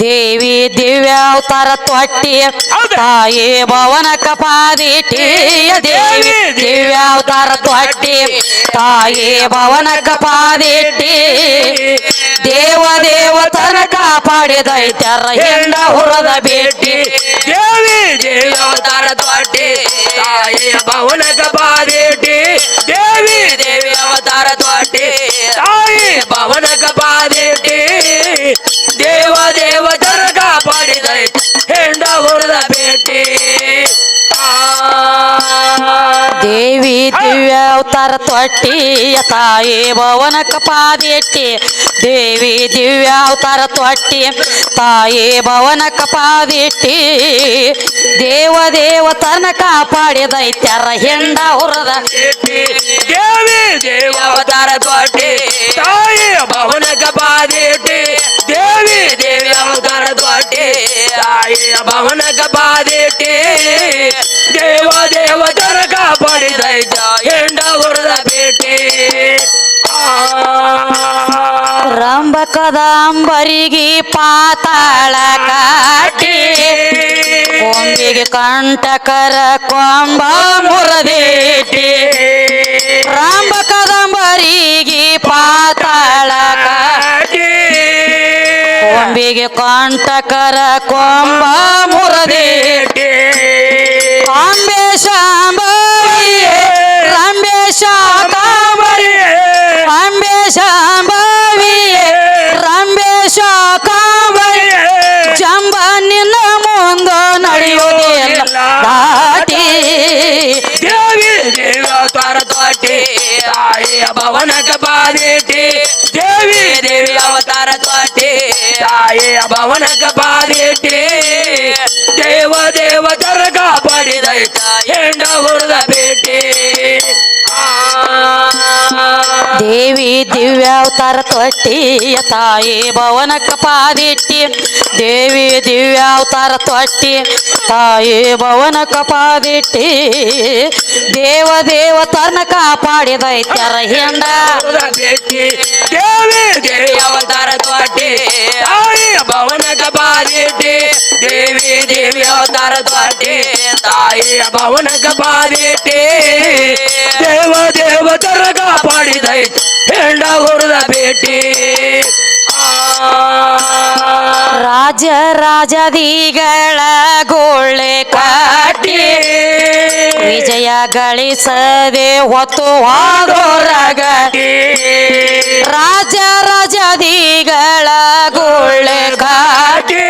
ದೇವಿ ದಿವ್ಯಾವತಾರ ತೊಟ್ಟಿ ತಾಯಿ ಭವನ ಕಪಾದಿಟಿ. ದೇವಿ ದಿವ್ಯಾವತಾರ ತೊಟ್ಟಿ ತಾಯಿ ಭವನ ಕಪಾದಿಟಿ. ದೇವ ದೇವತನ ಕಾಪಾಡಿದೈತರ ಹೆಂಡ ಹುರದ ಬೇಟಿ ದೇವಿ ದೇವಿ ಅವತಾರ ತಾಯಿ ಭವನ ಭವನಕ ದೇವಿ ದಿವ್ಯಾವತಾರ ತೊಟ್ಟಿ, ತಾಯಿ ಭವನಕ ಕಪಾದಿಟ್ಟಿ. ದೇವಿ ದಿವ್ಯಾವತಾರ ತೊಟ್ಟಿ, ತಾಯಿ ಭವನಕ ಕಪಾದಿಟ್ಟಿ. ದೇವ ದೇವತನ ಕಾಪಾಡಿದೈತ್ಯಾರ ಹೆಂಡ ಹುರದ. ದೇವಿ ದೇವ ಅವತಾರ ತೊಟ್ಟಿ, ತಾಯಿ ಭವನಕ ಬಾದೇಟಿ ದೇವಿ ದೇವಿ ಅವತಾರ ತೊಟ್ಟಿ, ತಾಯಿ ಭವನಕ ಬಾದೇಟಿ ಕದಂಬರಿಗೆ ಪಾತಾಳ ಕಾಟಿ, ಕೊಂಬಿಗೆ ಕಂಟಕರ ಕೊಂಬ ಮುರದೇಟಿ. ರಾಮ ಕದಂಬರಿಗೆ ಪಾತಾಳ ಕಾಟಿ, ಕೊಂಬಿಗೆ ಕಂಟಕರ ಕೊಂಬ ಮುರದೇಟಿ. ಅಂಬೆ ಶಾಂಬವಿಯೇ ರಂಬೆ ಶಾಕಾಂಬರಿಯೇ ಅಂಬೆ ಭವನಕ ಬಾದೇಟಿ ದೇವಿ ದೇವಿ ಅವತಾರ ತ್ವಾಟಿ ತಾಯಿಯ ಭವನಕ ಬಾದೇಟಿ ದೇವ ದೇವತರ ಕಾಪಾಡಿದೈತ ಹೆಂಡ ಹುರಿದ ದಿವ್ಯಾವತಾರ ತೊಟ್ಟಿ ತಾಯಿ ಭವನ ಕಪಾದಿಟ್ಟಿ. ದೇವಿ ದಿವ್ಯಾವತಾರ ತೊಟ್ಟಿ, ತಾಯಿ ಭವನ ಕಪಾದಿಟ್ಟಿ. ದೇವ ದೇವ ದೇವತನ ಕಾಪಾಡಿದೈತ್ಯರ ಹೆಂಡ. ದೇವಿ ದೇವಿ ಅವತಾರ ತಾಯಿ ತಾಯಿಯ ಭವನಕ ಬಾದೇಟಿ ದೇವಿ ದೇವಿ ಅವತಾರ ತ್ವಾಟಿ ತಾಯಿ ಭವನಕ ಬಾದೇಟಿ ದೇವ ದೇವತರ ಹೆಂಡ ಹುರಿದ ರಾಜ ರಾಜದಿಗಳ ಗೋಳೆ ಕಾಟಿ ವಿಜಯ ಗಳಿಸದೆ ಹೊತ್ತು ಹೋದೋರಗಟಿ ರಾಜ ರಾಜದಿಗಳ ಗೋಳೆ ಕಾಟಿ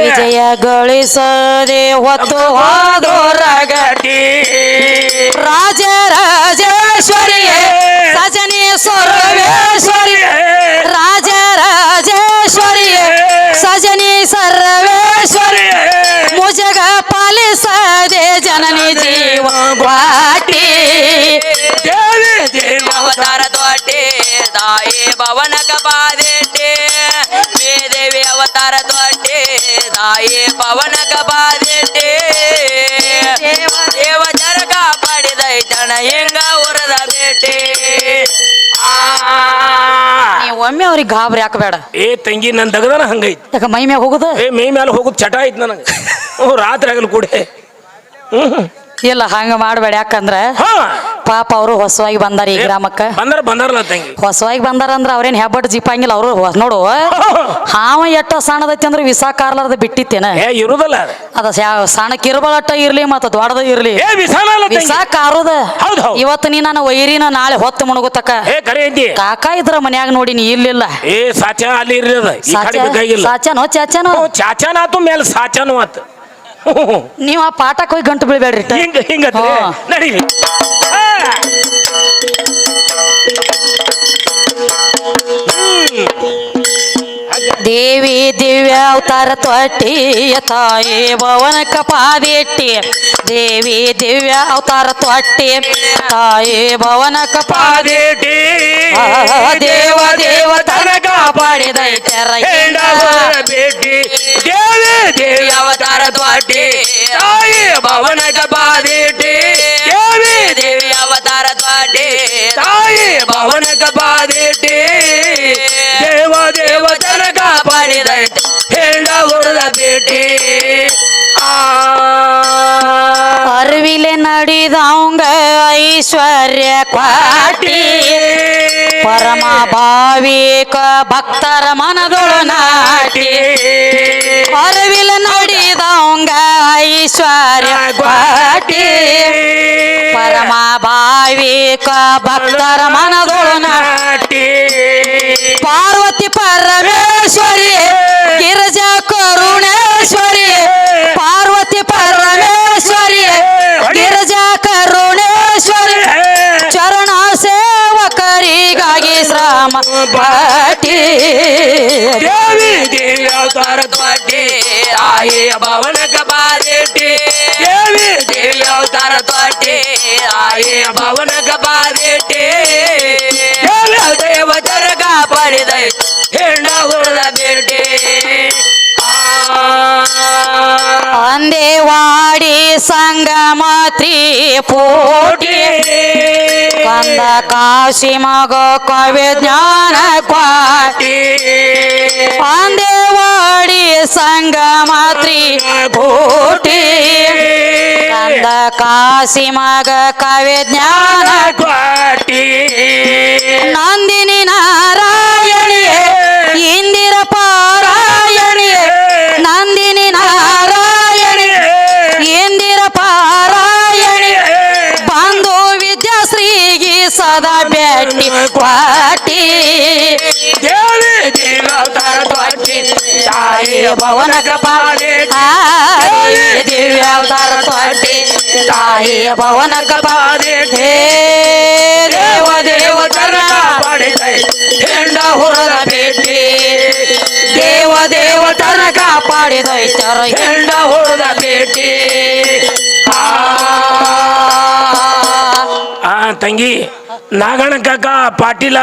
ವಿಜಯ ಗಳಿಸದೆ ಹೊತ್ತು ಹೋದೋರಗಟಿ ಅವತಾರ ತ್ವಾಟಿ ತಾಯಿ ಭವನಕ ಬಾದೇಟಿ ದೇವ ಜರ ಕಾಪಾಡಿದೈತಣ ಹೆಂಗ ಹೊರದ ಆ ನೀವು ಒಮ್ಮೆ ಅವ್ರಿಗೆ ಗಾಬರಿ ಹಾಕಬೇಡ. ಏ ತಂಗಿ ನನ್ ದಗದನ ಹಂಗೈತಿ. ಯಾಕ ಮೈ ಮ್ಯಾಗ ಹೋಗುದು? ಏ ಮೈ ಮ್ಯಾಲ ಹೋಗುದ್ ಚಟ ಐತ್ ನನಗೆ. ಹ್ಞೂ ರಾತ್ರಿ ಆಗಲ್ ಕೂಡೆ. ಹ್ಮ್. ಇಲ್ಲ ಹಂಗ ಮಾಡಬೇಡ ಯಾಕಂದ್ರೆ ಹಾ. ಪಾಪ ಅವರು ಹೊಸವಾಗಿ ಬಂದಾರ ಈ ಗ್ರಾಮಕ್ಕೆ. ಬಂದಾರ ಬಂದಾರಲ್ಲ ತಂಗಿ. ಹೊಸವಾಗಿ ಬಂದಾರ ಅಂದ್ರೆ ಅವ್ರೇನ್ ಹೆಬ್ಬಟ್ ಜೀಪಾಂಗಿಲ್ಲ ಅವರು ನೋಡು. ಹಾವ ಎಟ್ಟ ಸಣ್ಣದೈತಿ ಅಂದ್ರೆ ವಿಸಾ ಕಾರ್ಲಾರ್ದ ಬಿಟ್ಟಿತ್ತೇನ? ಏ ಇರುದಲ್ಲ ಅದು. ಸಣ್ಣಕ್ಕೆ ಸಣ್ಣ ಕಿರುಬಳಟ್ಟ ಇರ್ಲಿ ಮತ್ತ ದೊಡ್ಡದ ಇರ್ಲಿ. ಏ ವಿಸಾಲ ಅಲ್ಲ ತಂಗಿ. ವಿಸಾ ಕಾರುದ. ಹೌದ್ ಹೌದ್. ಇವತ್ತು ನೀ ನನ್ನ ವೈರಿನ ನಾಳೆ ಹೊತ್ತು ಮುಣಗುತ್ತಕ ಏ ಕರೆ ಐತಿ ಕಾಕ ಇದ್ರ ಮನ್ಯಾಗ ನೋಡಿ ನೀ ಇರ್ಲಿಲ್ಲ. ಏ ಸಾಚ ಅಲ್ಲಿ ಇರದ ಈ ಕಡೆ ಬೇಕಾಗಿಲ್ಲ. ಸಾಚನೋ ಚಾಚನೋ? ಹ್ಞೂ, ಚಾಚಾನ ಆತು ಮೇಲೆ ಸಾಚಾನು ಆತು. ಹ್ಞೂ, ನೀವ್ ಆ ಪಾಠಕ್ಕೆ ಹೋಗಿ ಗಂಟು ಬೀಳ್ಬೇಡ್ರಿ. ಹಿಂಗ ಹಿಂಗ ಹಾ. ನಡೀಲಿ. ದೇವಿ ದಿವ್ಯ ಅವತಾರ ತೊಟ್ಟಿ, ತಾಯಿ ಭವನ ಕಪಾದಿಟ್ಟಿ. ದೇವಿ ದಿವ್ಯ ಅವತಾರ ತೊಟ್ಟಿ, ತಾಯಿ ಭವನ ಕಪಾದಿಟ್ಟಿ. ಪಾದೇಟಿ ದೇವ ದೇವ ತನಕ ಭೇಟಿ ದೇವಿ ದೇವಿ ಅವತಾರ ತೊಟ್ಟಿ, ತಾಯಿ ಭವನಕ ಬಾದೇಟಿ ನನಗ ಬಾದೇಟಿ ದೇವ ಐಶ್ವರ್ಯ ಕಾಟಿ ಪರಮ ಭಾವಿಕ ಭಕ್ತರ ಮನದೊಳನಾಟಿ ನಾಟಿ. ಅರಿವಿಲ ಐಶ್ವರ್ಯ ಕಾಟಿ ಪರಮ ಭಾ ಭಾವಿಕ ಭಕ್ತರ ಮನದೊಳು ನಾಟಿ ಪಾರ್ವತಿ ಪರಮೇಶ್ವರಿ ಗಿರಿಜಾ ಕರುಣೇಶ್ವರಿ ಪಾರ್ವತಿ ಪರಮೇಶ್ವರಿ ಗಿರಿಜಾ ಕರುಣೇಶ್ವರಿ ಚರಣ ಸೇವಕರಿಗಾಗಿ ಶ್ರಮ ಪಟ್ಟಿ ದೇವಿ ದೇವಿ ಅವತಾರ ತ್ವಾಟಿ ಆಯೆ ಭವನ ತ್ರಿಪೋಟಿ ಕಂದ ಕಾಶಿ ಮಗ ಕವಿ ಜ್ಞಾನ ಕ್ವಾಟಿ. ಪಾಂದೇವಾಡಿ ಸಂಗಮ ತ್ರಿಪೋಟಿ ಕಂದ ಕಾಶಿ ಮಗ ಕವಿ ಜ್ಞಾನ ಕ್ವಾಟಿ. ನಂದಿನಿ ನಾರಾಯಣಿಯೇ ಇಂದಿರ ಪಾರಾಯಣಿಯೇ ಸದಾ ಭೇಟಿ ಕ್ವಾಟಿ ದೇವಿ ದೇವಿ ತ್ವಾಟಿ ತಾಯಿಯ ಭವನ ಕಪಾಲೇಟಿ ದಿವ್ಯ ಅವತಾರ ತ್ವಾಟಿ ತಾಯಿ ಭವನ ಕಪಾಲೇಟಿ ದೇವ ದೇವ ದೇವತರ ಹೆಂಡ ಹುರದ ಭೇಟಿ. ದೇವ ದೇವತರ ಕಾಪಾಡಿದೈತರ ಹೆಂಡ ಹುರದ ಭೇಟಿ. ಆ, ತಂಗಿ ನಾಗಣ್ಣ ಕಾಕ ಪಾಟೀಲ